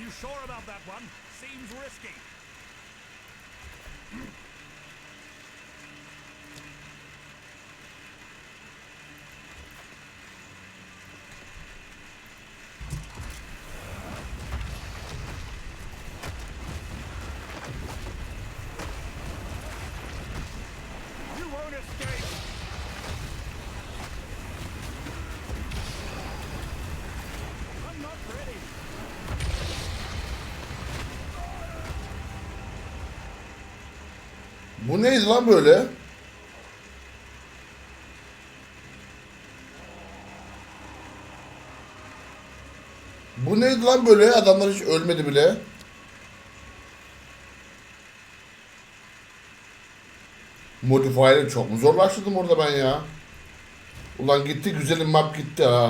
you sure about that one? Seems risky. You won't escape. Bu neydi lan böyle? Bu neydi lan böyle? Adamlar hiç ölmedi bile. Modifier'ı çok mu zorlaştırdım orada ben ya? Ulan gitti güzelim map gitti ha.